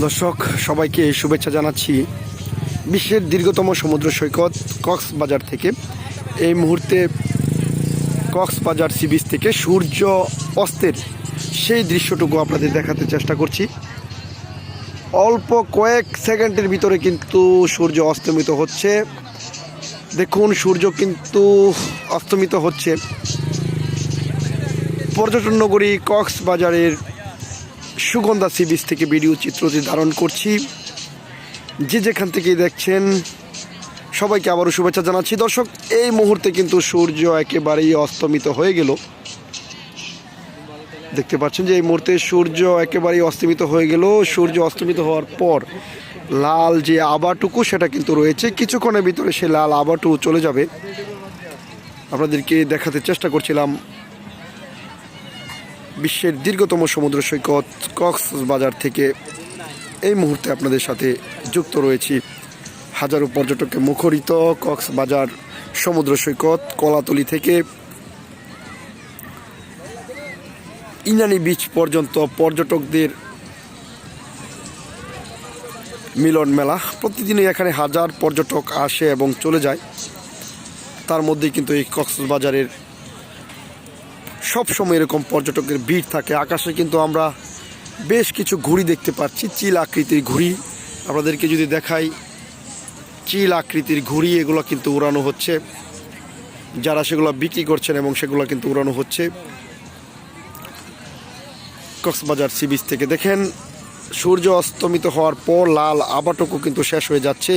দর্শক, সবাইকে শুভেচ্ছা জানাচ্ছি বিশ্বের দীর্ঘতম সমুদ্র সৈকত কক্সবাজার থেকে। এই মুহূর্তে কক্সবাজার সি বিচ থেকে সূর্য অস্তের সেই দৃশ্যটুকু আপনাদের দেখাতে চেষ্টা করছি। অল্প কয়েক সেকেন্ডের ভিতরে কিন্তু সূর্য অস্তমিত হচ্ছে। দেখুন, সূর্য কিন্তু অস্তমিত হচ্ছে। পর্যটন নগরী কক্সবাজারের সুগন্ধা সি বিচ থেকে ভিডিও চিত্রটি ধারণ করছি। যে যেখান থেকেই দেখছেন, সবাইকে আবারও শুভেচ্ছা জানাচ্ছি। দর্শক, এই মুহূর্তে কিন্তু সূর্য একেবারেই অস্তমিত হয়ে গেল। দেখতে পাচ্ছেন যে এই মুহূর্তে সূর্য একেবারেই অস্তমিত হয়ে গেল। সূর্য অস্তমিত হওয়ার পর লাল যে আবাটুকু, সেটা কিন্তু রয়েছে। কিছুক্ষণের ভিতরে সে লাল আবাটু চলে যাবে। আপনাদেরকে দেখাতে চেষ্টা করছিলাম বিশ্বের দীর্ঘতম সমুদ্র সৈকত কক্সবাজার থেকে এই মুহূর্তে আপনাদের সাথে যুক্ত রয়েছি। হাজারো পর্যটককে মুখরিত কক্সবাজার সমুদ্র সৈকত কলাতলি থেকে ইনানি বিচ পর্যন্ত পর্যটকদের মিলন মেলা। প্রতিদিনই এখানে হাজার পর্যটক আসে এবং চলে যায়। তার মধ্যে কিন্তু এই কক্সবাজারের সব সময় এরকম পর্যটকের ভিড় থাকে। আকাশে কিন্তু আমরা বেশ কিছু ঘুড়ি দেখতে পাচ্ছি, চিল আকৃতির ঘুড়ি। আপনাদেরকে যদি দেখাই, চিল আকৃতির ঘুড়ি, এগুলো কিন্তু উড়ানো হচ্ছে। যারা সেগুলো বিক্রি করছেন এবং সেগুলো কিন্তু উড়ানো হচ্ছে। কক্সবাজার সি বিচ থেকে দেখেন, সূর্য অস্তমিত হওয়ার পর লাল আবাটকও কিন্তু শেষ হয়ে যাচ্ছে।